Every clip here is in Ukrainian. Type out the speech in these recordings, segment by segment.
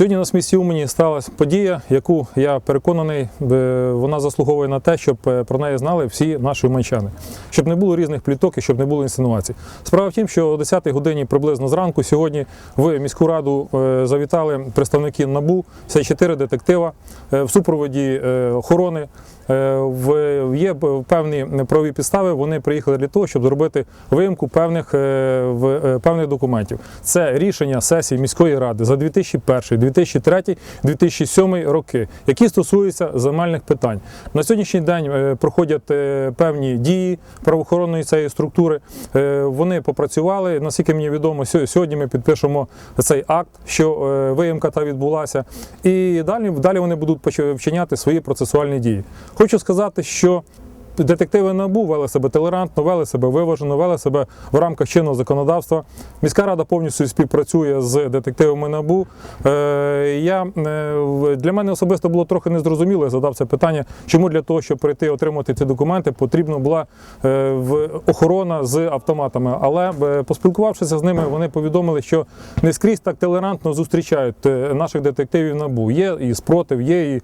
Сьогодні на місті Умані сталася подія, яку я переконаний, е, вона заслуговує на те, щоб е, про неї знали всі наші уманчани. Щоб не було різних пліток і щоб не було інсинуацій. Справа в тім, що о 10-й годині приблизно зранку сьогодні в міську раду е, завітали представники НАБУ, все чотири детектива в супроводі охорони. В- Є певні правові підстави. Вони приїхали для того, щоб зробити виїмку певних, певних документів. Це рішення сесії міської ради за 2001, 2003, 2007 роки, які стосуються земельних питань. На сьогоднішній день е, проходять е, певні дії правоохоронної цієї структури. Е, Вони попрацювали. Наскільки мені відомо, сьо- сьогодні ми підпишемо цей акт, що виїмка та відбулася. І далі, далі вони будуть вчиняти свої процесуальні дії. Хочу сказати, що детективи НАБУ вели себе толерантно, вели себе виважено, вели себе в рамках чинного законодавства. Міська рада повністю співпрацює з детективами НАБУ. Е, я, е, для мене особисто було трохи незрозуміло, я задав це питання, чому для того, щоб прийти отримати ці документи, потрібна була е, охорона з автоматами. Але поспілкувавшися з ними, вони повідомили, що не скрізь так толерантно зустрічають наших детективів НАБУ. Є і спротив, є і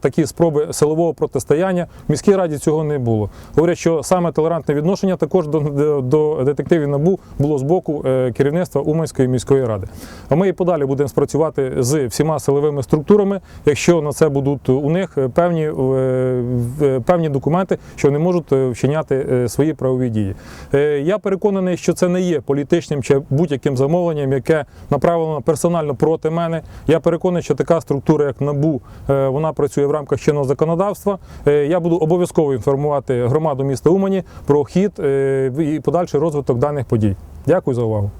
такі спроби силового протистояння. В міській раді цього не було. Говорять, що саме толерантне відношення також до, до, детективів НАБУ було з боку е, керівництва Уманської міської ради. А ми і подалі будемо спрацювати з всіма силовими структурами, якщо на це будуть у них певні, е, певні документи, що вони можуть е, вчиняти е, свої правові дії. Е, Я переконаний, що це не є політичним чи будь-яким замовленням, яке направлено персонально проти мене. Я переконаний, що така структура, як НАБУ, е, вона працює в рамках чинного законодавства. Е, Я буду обов'язково інформувати громаду міста Умані про хід е, і подальший розвиток даних подій. Дякую за увагу.